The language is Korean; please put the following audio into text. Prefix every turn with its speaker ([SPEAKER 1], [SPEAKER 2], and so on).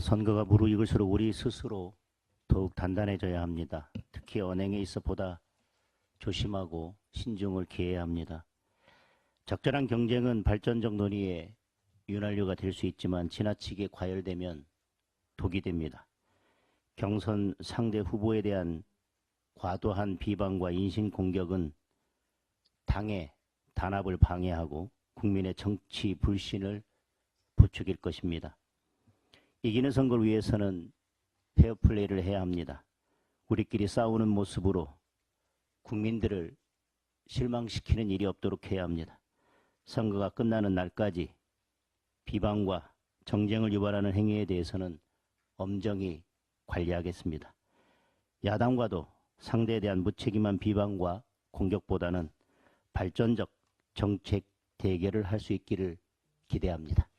[SPEAKER 1] 선거가 무르익을수록 우리 스스로 더욱 단단해져야 합니다. 특히 언행에 있어 보다 조심하고 신중을 기해야 합니다. 적절한 경쟁은 발전적 논의의 윤활유가 될 수 있지만 지나치게 과열되면 독이 됩니다. 경선 상대 후보에 대한 과도한 비방과 인신 공격은 당의 단합을 방해하고 국민의 정치 불신을 부추길 것입니다. 이기는 선거를 위해서는 페어플레이를 해야 합니다. 우리끼리 싸우는 모습으로 국민들을 실망시키는 일이 없도록 해야 합니다. 선거가 끝나는 날까지 비방과 정쟁을 유발하는 행위에 대해서는 엄정히 관리하겠습니다. 야당과도 상대에 대한 무책임한 비방과 공격보다는 발전적 정책 대결을 할 수 있기를 기대합니다.